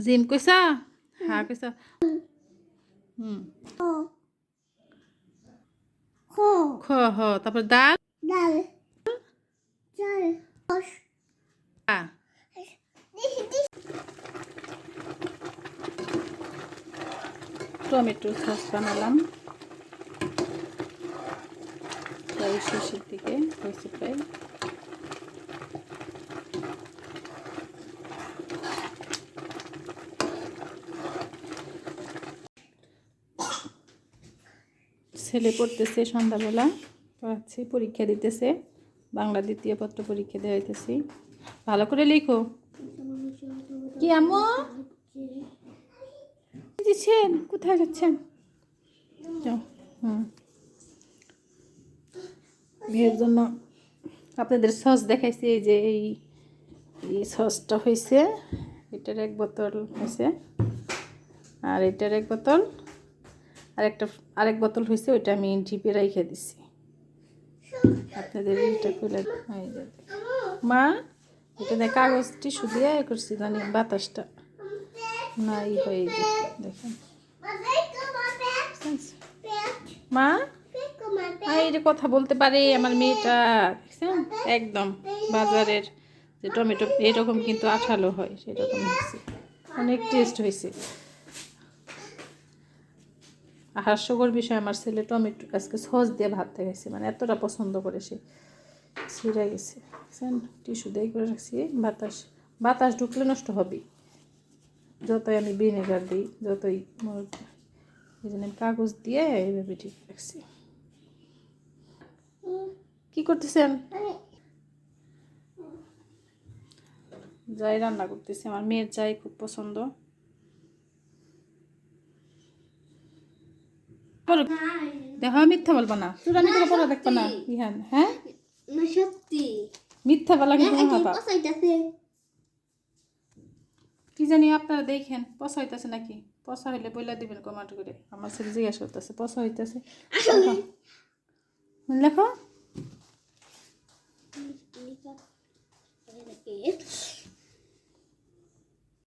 Gym কইছা হ্যাঁ কইছা হুম খ। হ তারপর দাল ডাল। ডাল। রস আ। টমেটো সস বানালাম। প্রায় শেষের দিকে হয়েছে প্রায় ছেলে পড়তেছে সন্ধ্যাবেলা পড়াচ্ছি পরীক্ষা দিতেছে, বাংলা দ্বিতীয় পত্র পরীক্ষা দেওয়া হইতেছি। ভালো করে লিখো। কি আম্মু? দিচ্ছেন কোথায় যাচ্ছেন? হুম। বিয়ের জন্য আপনাদের সস দেখাইছি, এই যে এই এই সসটা হয়েছে এটার এক বোতল হয়েছে আর এটার এক বোতল আর একটা আরেক বোতল হয়েছে ওইটা আমি ঢিপে রাইখে দিছি। আপনাদের এটা খুলে। মা এটা দেখ কাগজটি এ করছি জানি বাতাসটা না ই হয়ে যে দেখেন। মা? যে কথা বলতে পারে আমার মেয়েটা দেখছেন? একদম বাজারের যে টমেটো এরকম কিন্তু আঠালো হয় সেরকম হয়েছে। অনেক টেস্ট হয়েছে। হাস্যকর বিষয় আমার ছেলে টমেটো আজকে সস দিয়ে ভাত খাইছে মানে এতটা পছন্দ করে সে। ছিঁড়ে গেছে। বুঝছেন টিস্যু দিয়ে করে রাখছি, বাতাস বাতাস ঢুকলে নষ্ট হবে যতই আমি ভিনেগার দিই, যতই এই জন্য আমি কাগজ দিয়ে এইভাবে ঠিক রাখছি। কি করতেছেন? যাই রান্না করতেছি, আমার মেয়ের চাই খুব পছন্দ। করো। দেখো মিথ্যা বলব না। চূড়ানি করে পড়া দেখব না। ইহান হ্যাঁ? সত্যি। মিথ্যা বলা কিন্তু একই কি জানি আপনারা দেখেন পচা হইতেছে নাকি? পচা হইলে বইলা দিবেন কমেন্ট করে। আমার ছেলে জিজ্ঞাসা করতেছে পচা হইতেছে। লেখো।